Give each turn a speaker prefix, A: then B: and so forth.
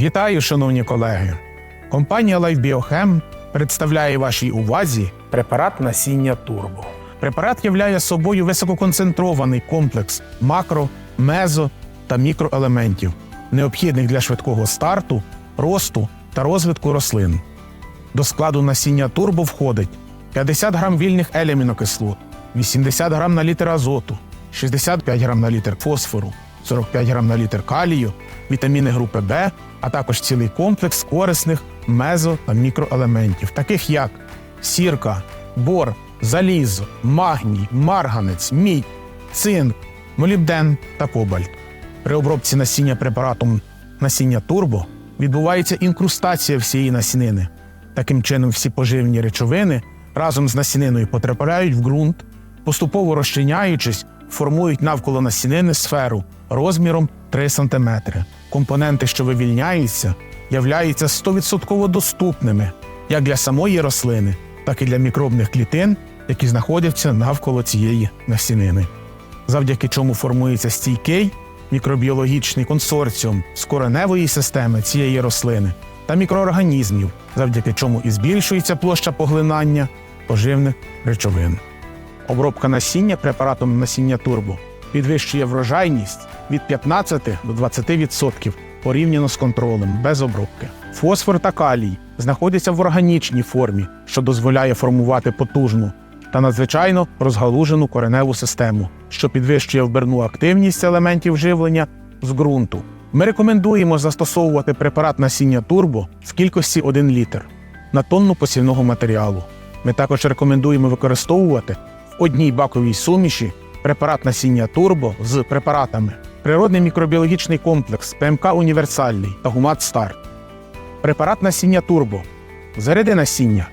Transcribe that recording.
A: Вітаю, шановні колеги! Компанія Life Biochem представляє вашій увазі препарат насіння Турбо. Препарат являє собою висококонцентрований комплекс макро, мезо та мікроелементів, необхідних для швидкого старту, росту та розвитку рослин. До складу насіння турбо входить 50 грам вільних елімінокислот, 80 грам на літр азоту, 65 грам на літр фосфору, 45 грам на літр калію, вітаміни групи Б, а також цілий комплекс корисних мезо та мікроелементів, таких як сірка, бор, залізо, магній, марганець, мідь, цинк, молібден та кобальт. При обробці насіння препаратом насіння турбо відбувається інкрустація всієї насінини. Таким чином, всі поживні речовини разом з насіниною потрапляють в ґрунт, поступово розчиняючись, формують навколо насінини сферу розміром 3 см. Компоненти, що вивільняються, являються 100% доступними як для самої рослини, так і для мікробних клітин, які знаходяться навколо цієї насінини завдяки чому формується стійкий мікробіологічний консорціум з кореневої системи цієї рослини та мікроорганізмів, завдяки чому і збільшується площа поглинання поживних речовин. Обробка насіння препаратом насіння турбо підвищує врожайність від 15 до 20% порівняно з контролем без обробки. Фосфор та калій знаходяться в органічній формі, що дозволяє формувати потужну та надзвичайно розгалужену кореневу систему, що підвищує вбирну активність елементів живлення з ґрунту. Ми рекомендуємо застосовувати препарат насіння турбо в кількості 1 літр на тонну посівного матеріалу. Ми також рекомендуємо використовувати одній баковій суміші препарат насіння турбо з препаратами природний мікробіологічний комплекс ПМК універсальний та гумат старт. Препарат насіння турбо. Заряди насіння